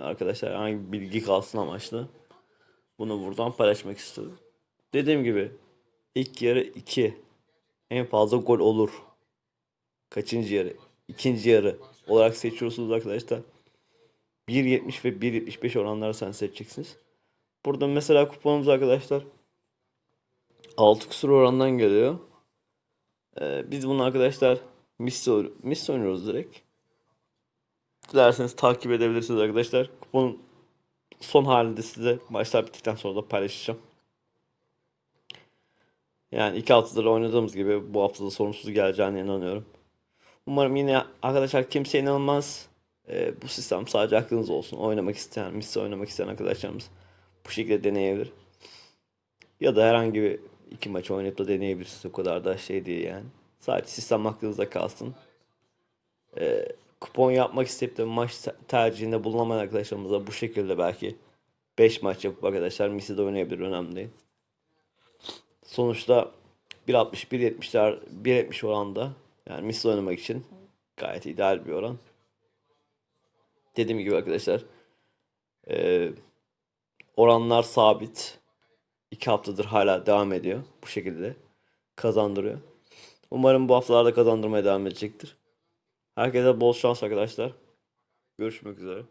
Arkadaşlar hangi bilgi kalsın amaçlı. Bunu buradan paylaşmak istedim. Dediğim gibi ilk yarı 2. En fazla gol olur. Kaçıncı yarı? İkinci yarı olarak seçiyorsunuz arkadaşlar. 1.70 ve 1.75 oranları sen seçeceksiniz. Burada mesela kuponumuz arkadaşlar 6 kusur orandan geliyor. Ee, biz bunu arkadaşlar misli, misli oynuyoruz direkt. Dilerseniz takip edebilirsiniz arkadaşlar. Kuponun son halinde size maçlar bittikten sonra da paylaşacağım. Yani iki haftadır oynadığımız gibi bu hafta da sorunsuz geleceğine inanıyorum. Umarım yine arkadaşlar kimse inanılmaz. Ee, bu sistem sadece aklınız olsun. Oynamak isteyen, misli oynamak isteyen arkadaşlarımız bu şekilde deneyebilir. Ya da herhangi bir iki maç oynayıp da deneyebilirsiniz. O kadar da şey değil yani. Sadece sistem aklınızda kalsın. Ee, kupon yapmak isteyip de maç te- tercihinde bulunamayan arkadaşlarımıza bu şekilde belki 5 maç yapıp arkadaşlar misli de oynayabilir. Önemli değil. Sonuçta 1.60 1.70'ler 1.70 oranda yani misli oynamak için gayet ideal bir oran. Dediğim gibi arkadaşlar eee, oranlar sabit. 2 haftadır hala devam ediyor. Bu şekilde kazandırıyor. Umarım bu haftalarda kazandırmaya devam edecektir. Herkese bol şans arkadaşlar. Görüşmek üzere.